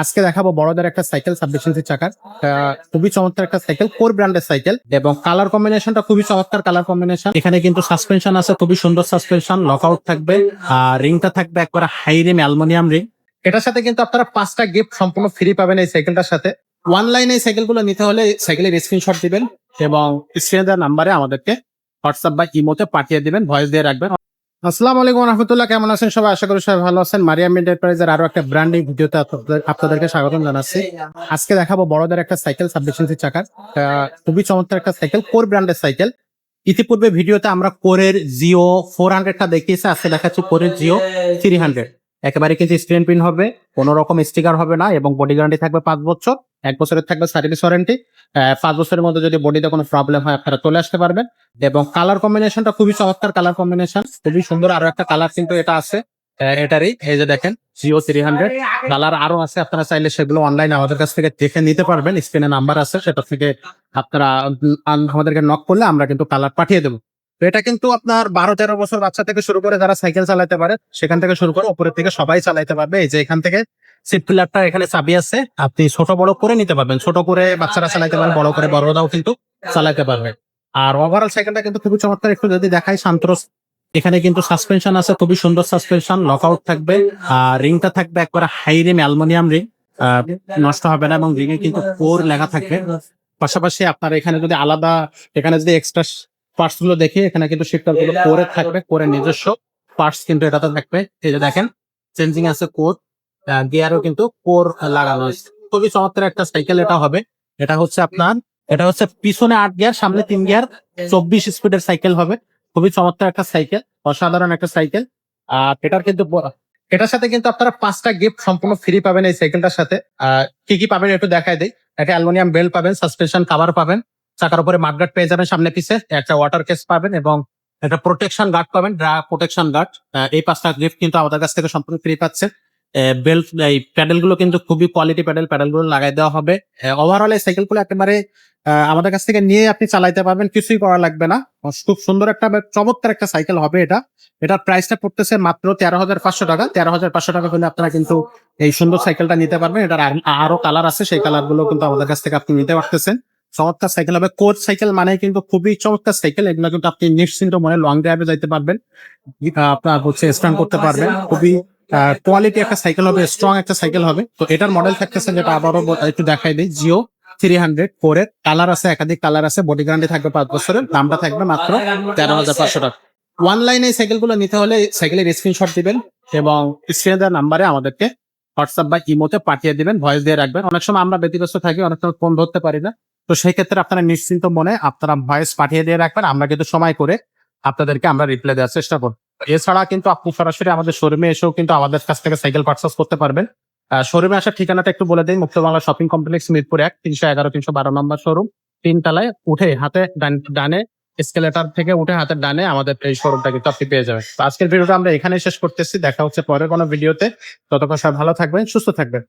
আজকে দেখাবো বড়দের একটা সাইকেল ছাব্বিশ ইঞ্চি চাকার। খুবই চমৎকার একটা সাইকেল কোর ব্র্যান্ডের সাইকেল এবং কালার কম্বিনেশনটা খুবই চমৎকার কালার কম্বিনেশন এখানে কিন্তু সাসপেনশন আছে, খুবই সুন্দর সাসপেনশন লকআউট থাকবে। আর রিংটা থাকবে একবার হাই রিম অ্যালুমিনিয়াম রিং এটার সাথে কিন্তু আপনারা পাঁচটা গিফট সম্পূর্ণ ফ্রি পাবেন এই সাইকেলটার সাথে। অনলাইন এই সাইকেলগুলো নিতে হলে সাইকেলের স্ক্রিনশট দিবেন এবং স্ক্রিনে দেওয়ার নাম্বারে আমাদেরকে হোয়াটসঅ্যাপ বা ইমোতে পাঠিয়ে দিবেন ভয়েস দিয়ে রাখবেন। আসসালামু আলাইকুম রহমতুল্লাহ, কেমন আছেন সবাই? আশা করি সবাই ভালো আছেন। মারিয়াম এন্টারপ্রাইজের আরও একটা ব্র্যান্ডিং ভিডিওতে আপনাদেরকে স্বাগতম জানাচ্ছি। আজকে দেখাবো বড়দের একটা সাইকেল ছাব্বিশ ইঞ্চি চাকার। খুবই চমৎকার একটা সাইকেল কোর ব্র্যান্ডের সাইকেল ইতিপূর্বে ভিডিওতে আমরা কোরের জিও ফোর হান্ড্রেডটা দেখিয়েছি, আজকে দেখাচ্ছি কোরের জিও থ্রি হান্ড্রেড একেবারে কিন্তু স্ক্রিন প্রিন্ট হবে, কোনো রকম স্টিকার হবে না এবং বডি গ্যারান্টি থাকবে পাঁচ বছর। এক বছরের থাকবে সার্ভিস ওয়ারেন্টি পাঁচ বছরের মধ্যে যদি বডিতে কোনো প্রবলেম হয়, আপনারা চলে আসতে পারবেন। এবং কালার কম্বিনেশনটা খুবই চমৎকার কালার কম্বিনেশন খুবই সুন্দর আরও একটা কালার কিন্তু এটা আছে এটারই। এই যে দেখেন জিও থ্রি হান্ড্রেড কালার আরও আছে, আপনারা চাইলে সেগুলো অনলাইনে আমাদের কাছ থেকে দেখে নিতে পারবেন স্ক্রিনে নাম্বার আছে, সেটা থেকে আপনারা আমাদেরকে নক করলে আমরা কিন্তু কালার পাঠিয়ে দেবো। তো এটা কিন্তু আপনার বারো তেরো বছর বাচ্চা থেকে শুরু করে যারা সাইকেল চালাতে পারে, সেখান থেকে শুরু করে উপরের থেকে সবাই চালাতে পারবে। এই যে এখান থেকে সিট পিলারটা এখানে চাবি আছে। আপনি ছোট বড় করে নিতে পারবেন। ছোট করে বাচ্চারা চালাতে পারবে বড় করে বড়রাও কিন্তু চালাতে পারবে। আর ওভারঅল সাইকেলটা কিন্তু খুবই চমৎকার। একটু যদি দেখাই শান্তরস এখানে কিন্তু সাসপেনশন আছে। খুবই সুন্দর সাসপেনশন লকআউট থাকবে। আর রিংটা থাকবে একবার হাই রিম অ্যালুমিনিয়াম রিং নষ্ট হবে না এবং রিং এ কিন্তু কোর লেখা থাকবে। পাশাপাশি আপনার এখানে যদি আলাদা এখানে যদি এক্সট্রা পার্টসগুলো দেখি এখানে কিন্তু শিফটারগুলো কোরে থাকবে। কোরে নিজস্ব পার্টস কিন্তু এটাতে থাকবে। এই যে দেখেন চেঞ্জিং আছে কোর গিয়ারও কিন্তু কোর লাগানো আছে খুবই চমৎকার একটা সাইকেল এটা হবে। এটা হচ্ছে আপনার, এটা হচ্ছে পিছনে আট গিয়ার সামনে তিন গিয়ার চব্বিশ স্পিডের সাইকেল হবে। খুবই চমৎকার একটা সাইকেল অসাধারণ একটা সাইকেল আর এটার কিন্তু এটার সাথে কিন্তু আপনারা পাঁচটা গিফট সম্পূর্ণ ফ্রি পাবেন এই সাইকেলটার সাথে। কি কি পাবেন একটু দেখাই দিই। একটা অ্যালুমিনিয়াম বেল্ট পাবেন সাসপেনশন কাভার পাবেন, চাকার উপরে মাঠগার্ড পেয়ে যাবেন সামনে পিছে, একটা ওয়াটার কেস পাবেন এবং একটা প্রোটেকশন গার্ড পাবেন ড্রা প্রোটেকশন গার্ড এই পাঁচটা গিফট কিন্তু আমাদের কাছ থেকে সম্পূর্ণ ফ্রি পাচ্ছে। বেল্ট এই প্যাডেলগুলো কিন্তু খুবই কোয়ালিটি প্যাডেল প্যাডেলগুলো লাগাই দেওয়া হবে। ওভারঅল এই সাইকেলগুলো একেবারে আমাদের কাছ থেকে নিয়ে আপনি চালাইতে পারবেন, কিছুই করা লাগবে না। খুব সুন্দর একটা চমৎকার একটা সাইকেল হবে এটা। এটার প্রাইসটা পড়তেছে মাত্র তেরো হাজার পাঁচশো টাকা। তেরো হাজার পাঁচশো টাকা হলে আপনারা কিন্তু এই সুন্দর সাইকেলটা নিতে পারবেন। এটার আরও কালার আছে, সেই কালারগুলো কিন্তু আমাদের কাছ থেকে আপনি নিতে পারতেছেন। চমৎকার সাইকেল হবে। কোচ সাইকেল মানে কিন্তু খুবই চমৎকার সাইকেল এগুলো কিন্তু আপনি নিশ্চিন্ত মনে লং ড্রাইভে যাইতে পারবেন। আপনার হচ্ছে স্ট্যান্ড করতে পারবেন। খুবই কোয়ালিটি একটা সাইকেল হবে স্ট্রং একটা সাইকেল হবে। তো এটার মডেল থাকতেছে যেটা আবারও একটু দেখাই দিই জিও থ্রি হান্ড্রেড ফোরের কালার আছে, একাধিক কালার আছে বডি গ্যারান্টি থাকবে পাঁচ বছরের, দামটা থাকবে মাত্র তেরো হাজার পাঁচশো টাকা। অনলাইনে সাইকেলগুলো নিতে হলে সাইকেলের স্ক্রিনশট দিবেন এবং স্ক্রিনে দেওয়ার নাম্বারে আমাদেরকে হোয়াটসঅ্যাপ বা ইমোতে পাঠিয়ে দিবেন ভয়েস দিয়ে রাখবেন। অনেক সময় আমরা ব্যতিব্যস্ত থাকি, অনেক সময় ফোন ধরতে পারি না। তো সেই ক্ষেত্রে আপনারা নিশ্চিন্ত মনে আপনারা ভয়েস পাঠিয়ে দিয়ে রাখবেন। আমরা কিন্তু সময় করে আপনাদেরকে আমরা রিপ্লাই দেওয়ার চেষ্টা করব। এছাড়া কিন্তু আপনি সরাসরি আমাদের শোরুমে এসেও কিন্তু আমাদের কাছ থেকে সাইকেল পার্চেস করতে পারবেন। শোরুমে আসার ঠিকানাটা একটু বলে দিই। মুক্ত বাংলা শপিং কমপ্লেক্স মিরপুর এক, তিনশো এগারো, তিনশো বারো নম্বর শোরুম তিনতলায় উঠে হাতে ডান- স্কেলেটার থেকে উঠে হাতের ডানে আমাদের এই শোরুমটা কিন্তু আপনি পেয়ে যাবেন। আজকের ভিডিওটা আমরা এখানে শেষ করতেছি। দেখা হচ্ছে পরের কোনো ভিডিওতে ততক্ষণ সবাই ভালো থাকবেন, সুস্থ থাকবেন।